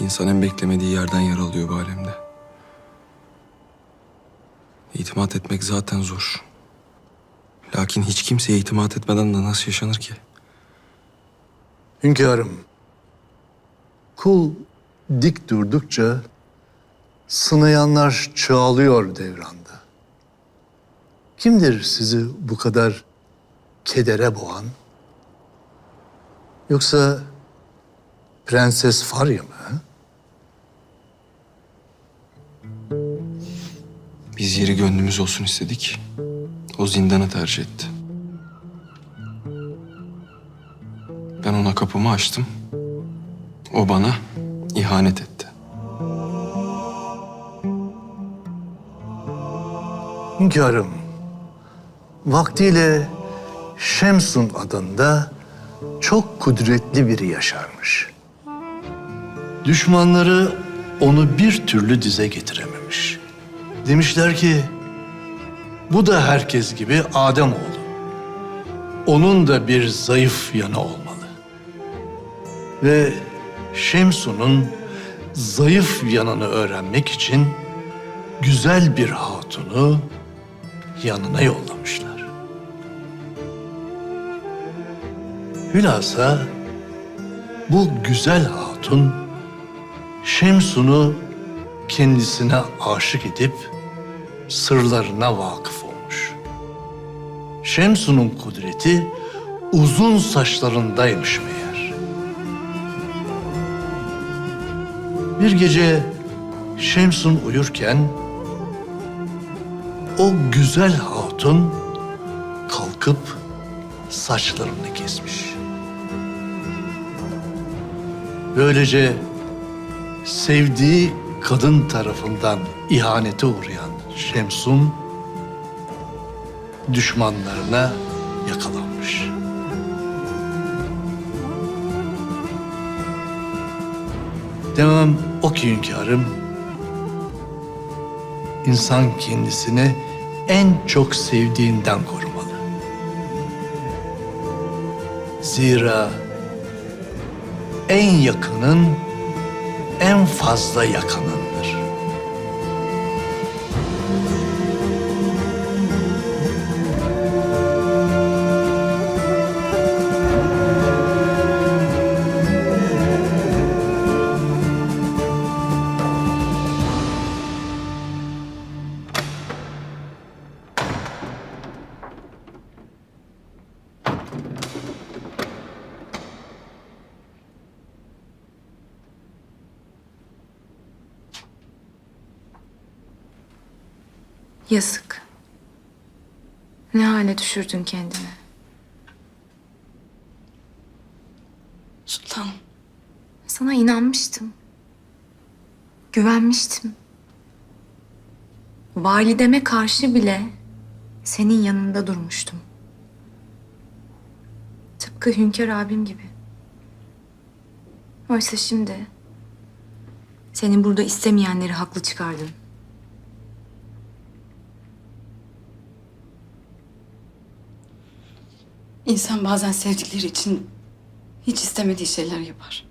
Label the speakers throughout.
Speaker 1: İnsan en beklemediği yerden yaralıyor bu alemde. İtimat etmek zaten zor. Lakin hiç kimseye itimat etmeden de nasıl yaşanır ki?
Speaker 2: Hünkârım, kul dik durdukça sınayanlar çoğalıyor devranda. Kimdir sizi bu kadar kedere boğan? Yoksa Prenses Farya mı?
Speaker 1: Biz yeri gönlümüz olsun istedik. O zindanı tercih etti. Ben ona kapımı açtım. O bana ihanet etti.
Speaker 2: Hünkârım, vaktiyle Şemsun adında çok kudretli biri yaşarmış. Düşmanları onu bir türlü dize getirememiş. Demişler ki, bu da herkes gibi Ademoğlu. Onun da bir zayıf yanı olmalı. Ve Şemsun'un zayıf yanını öğrenmek için güzel bir hatunu yanına yollamışlar. Hülasa bu güzel hatun Şemsun'u kendisine aşık edip sırlarına vakıf olmuş. Şemsun'un kudreti uzun saçlarındaymış meğer. Bir gece Şemsun uyurken o güzel hatun kalkıp saçlarını kesmiş. Böylece sevdiği kadın tarafından ihanete uğrayan Şemsun düşmanlarına yakalanmış. Demem o ki hünkârım, insan kendisini en çok sevdiğinden korumalı. Zira en yakının en fazla yakanındır.
Speaker 3: Yazık. Ne hale düşürdün kendini.
Speaker 4: Sultanım.
Speaker 3: Sana inanmıştım. Güvenmiştim. Valideme karşı bile senin yanında durmuştum. Tıpkı Hünkar abim gibi. Oysa şimdi senin burada istemeyenleri haklı çıkardın.
Speaker 4: İnsan bazen sevdikleri için hiç istemediği şeyler yapar.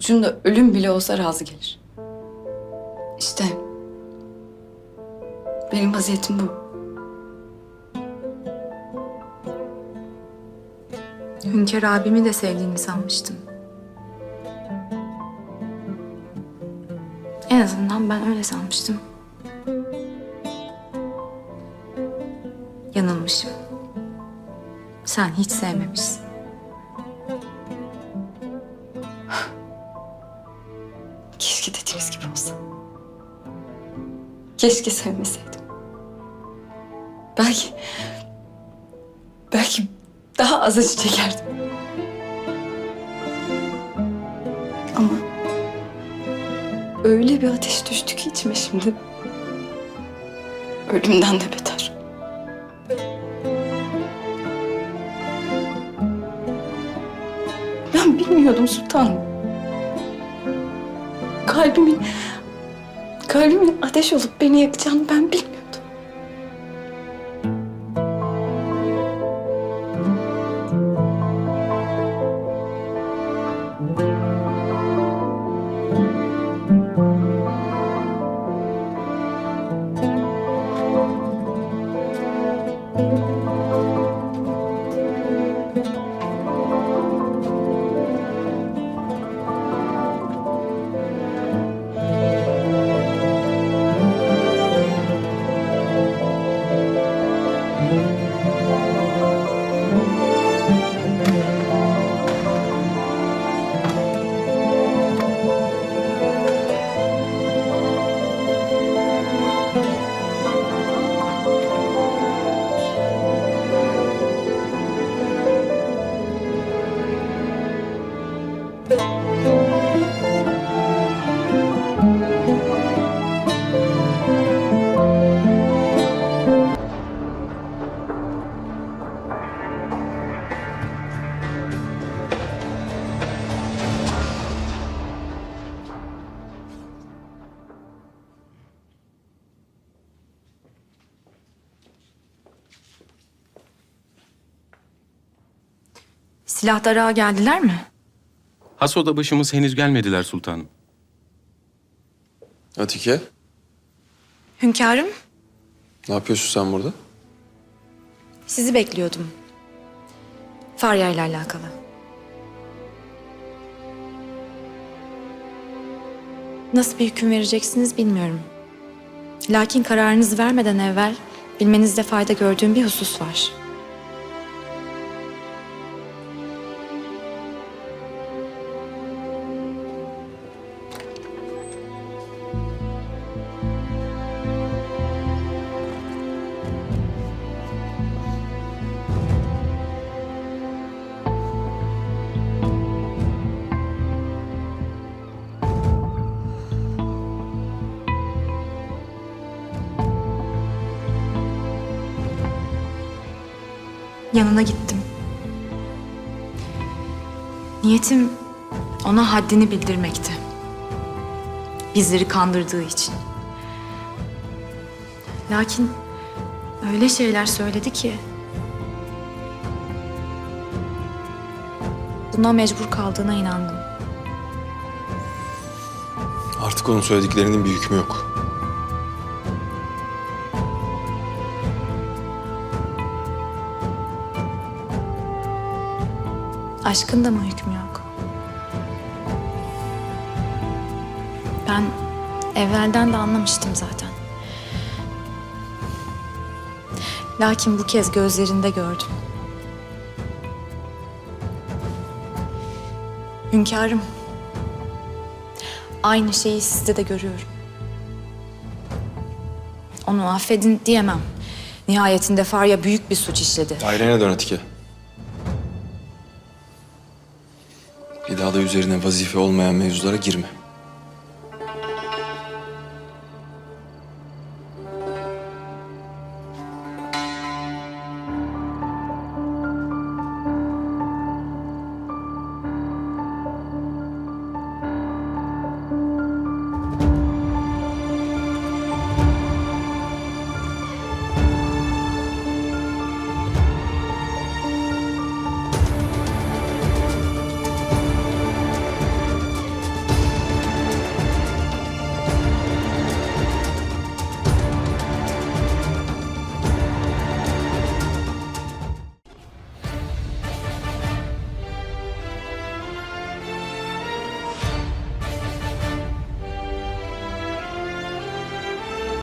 Speaker 4: Şunda ölüm bile olsa razı gelir. İşte benim vaziyetim bu.
Speaker 3: Hünkar abimi de sevdiğini sanmıştım. En azından ben öyle sanmıştım. Yanılmışım. Sen hiç sevmemişsin.
Speaker 4: Keşke dediğimiz gibi olsa. Keşke sevmeseydim. Belki... Belki daha az acı çekerdim. Ama... Öyle bir ateş düştü ki içime şimdi. Ölümden de beter. Ben bilmiyordum sultanım. Kalbimin... Kalbimin ateş olup beni yakacağını ben bilmiyordum. Thank you.
Speaker 3: Silahdara geldiler mi?
Speaker 5: Has odabaşımız henüz gelmediler sultanım.
Speaker 1: Atike,
Speaker 3: Hünkârım,
Speaker 1: ne yapıyorsun sen burada?
Speaker 3: sizi bekliyordum. Farya ile alakalı. Nasıl bir hüküm vereceksiniz bilmiyorum. Lakin kararınızı vermeden evvel bilmenizde fayda gördüğüm bir husus var. Yanına gittim. Niyetim ona haddini bildirmekti. Bizleri kandırdığı için. Lakin öyle şeyler söyledi ki buna mecbur kaldığına inandım.
Speaker 1: Artık onun söylediklerinin bir hükmü yok.
Speaker 3: Aşkın da mı hükmü yok? Ben evvelden de anlamıştım zaten. Lakin bu kez gözlerinde gördüm. Hünkârım, aynı şeyi sizde de görüyorum. Onu affedin diyemem. Nihayetinde Farya büyük bir suç işledi.
Speaker 1: Dairene dön Atike. Bir daha da üzerine vazife olmayan mevzulara girme.